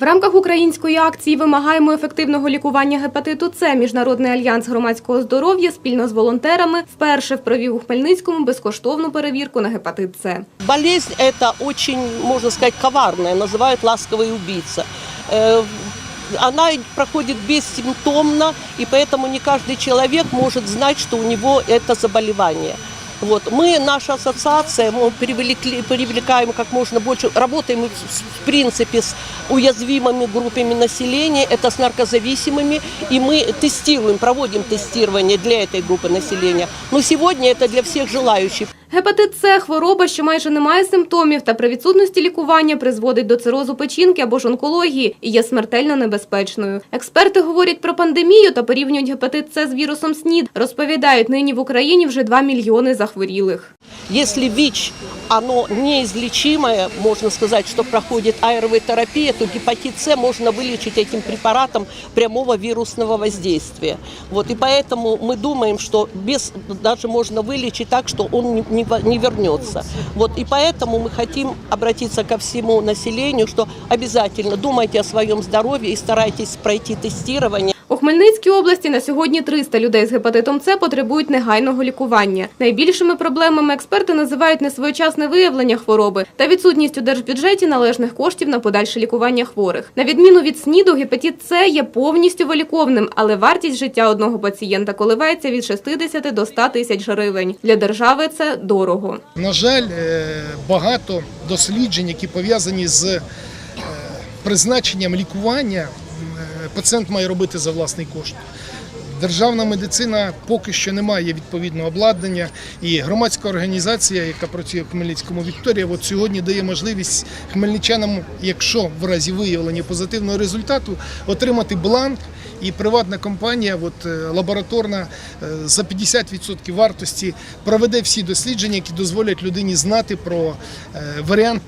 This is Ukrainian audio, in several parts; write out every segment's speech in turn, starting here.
В рамках української акції вимагаємо ефективного лікування гепатиту С. Міжнародний альянс громадського здоров'я спільно з волонтерами вперше провів у Хмельницькому безкоштовну перевірку на гепатит С. Болезнь это очень, можно сказать, коварная, называют ласковый убийца. Э, Она проходит бессимптомно, и поэтому не каждый человек может знать, что у него это заболевание. Вот. Мы, наша ассоциация, мы привлекли, привлекаем как можно больше, работаем в, в принципе с уязвимыми группами населения, это с наркозависимыми, и мы тестируем, проводим тестирование для этой группы населения. Но сегодня это для всех желающих. Гепатит С – хвороба, що майже не має симптомів та при відсутності лікування призводить до цирозу печінки або ж онкології і є смертельно небезпечною. Експерти говорять про пандемію та порівнюють гепатит С з вірусом СНІД. Розповідають, нині в Україні вже 2 мільйони захворілих. Если ВИЧ, оно неизлечимое, можно сказать, что проходит АРВ-терапия, то гепатит С можно вылечить этим препаратом прямого вирусного воздействия. Вот, и поэтому мы думаем, что без, даже можно вылечить так, что он не, не не вернется. Вот, и поэтому мы хотим обратиться ко всему населению, что обязательно думайте о своем здоровье и старайтесь пройти тестирование. У Хмельницькій області на сьогодні 300 людей з гепатитом С потребують негайного лікування. Найбільшими проблемами експерти називають несвоєчасне виявлення хвороби та відсутність у держбюджеті належних коштів на подальше лікування хворих. На відміну від СНІДу, гепатит С є повністю виліковним, але вартість життя одного пацієнта коливається від 60 до 100 тисяч гривень. Для держави це дорого. На жаль, е, багато досліджень, які пов'язані з е, призначенням лікування, пацієнт має робити за власний кошт. Державна медицина поки що не має відповідного обладнання, і громадська організація, яка працює в Хмельницькому Вікторія, от сьогодні дає можливість хмельничанам, якщо в разі виявлення позитивного результату, отримати бланк. І приватна компанія, от, е, лабораторна, е, за 50% вартості проведе всі дослідження, які дозволять людині знати про е, варіант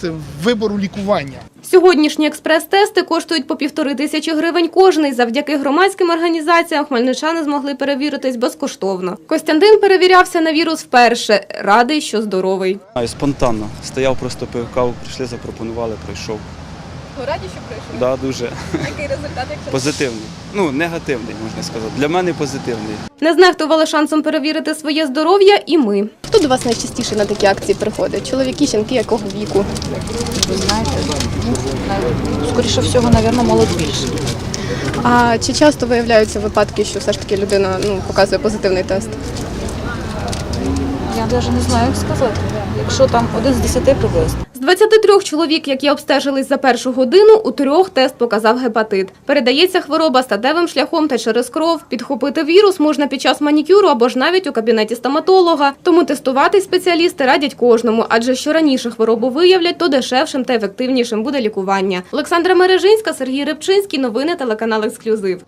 вибору лікування. Сьогоднішні експрес-тести коштують по півтори тисячі гривень кожний. Завдяки громадським організаціям хмельничани змогли перевіритись безкоштовно. Костянтин перевірявся на вірус вперше. Радий, що здоровий. Спонтанно. Стояв, просто пив каву, прийшли, запропонували, прийшов. Ви раді, що прийшли? Да, дуже Який результат, якщо позитивний. Ну, негативний, можна сказати. Для мене позитивний. не знехтували шансом перевірити своє здоров'я, і ми. Хто до вас найчастіше на такі акції приходить? Чоловіки, жінки, якого віку? Ви знаєте, ну, скоріше всього, мабуть, молодь більше. А чи часто виявляються випадки, що все ж таки людина ну, показує позитивний тест? Я навіть не знаю, як сказати. Якщо там один з десяти приблизно. З 23 чоловік, які обстежились за першу годину, у трьох тест показав гепатит. Передається хвороба статевим шляхом та через кров. Підхопити вірус можна під час манікюру або ж навіть у кабінеті стоматолога. Тому тестувати спеціалісти радять кожному, адже що раніше хворобу виявлять, то дешевшим та ефективнішим буде лікування. Олександра Мережинська, Сергій Рибчинський. Новини телеканал Ексклюзив.